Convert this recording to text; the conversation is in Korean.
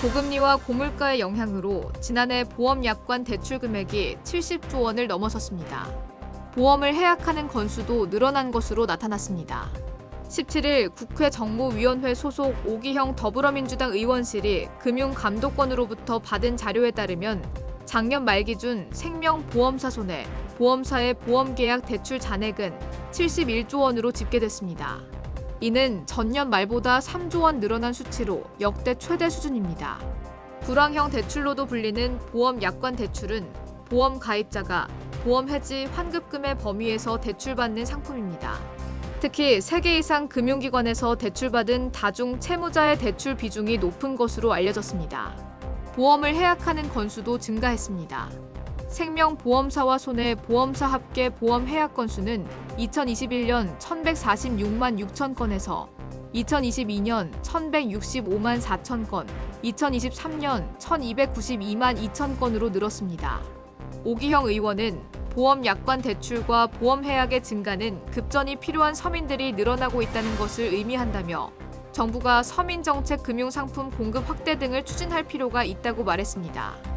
고금리와 고물가의 영향으로 지난해 보험 약관 대출 금액이 70조 원을 넘어섰습니다. 보험을 해약하는 건수도 늘어난 것으로 나타났습니다. 17일 국회 정무위원회 소속 오기형 더불어민주당 의원실이 금융감독원으로부터 받은 자료에 따르면 작년 말 기준 생명보험사 손해 보험사의 보험계약 대출 잔액은 71조 원으로 집계됐습니다. 이는 전년 말보다 3조 원 늘어난 수치로 역대 최대 수준입니다. 불황형 대출로도 불리는 보험 약관 대출은 보험 가입자가 보험 해지 환급금의 범위에서 대출받는 상품입니다. 특히 3개 이상 금융기관에서 대출받은 다중 채무자의 대출 비중이 높은 것으로 알려졌습니다. 보험을 해약하는 건수도 증가했습니다. 생명보험사와 손해 보험사 합계 보험 해약 건수는 2021년 1146만 6천 건에서 2022년 1165만 4천 건, 2023년 1292만 2천 건으로 늘었습니다. 오기형 의원은 보험 약관 대출과 보험 해약의 증가는 급전이 필요한 서민들이 늘어나고 있다는 것을 의미한다며 정부가 서민 정책 금융 상품 공급 확대 등을 추진할 필요가 있다고 말했습니다.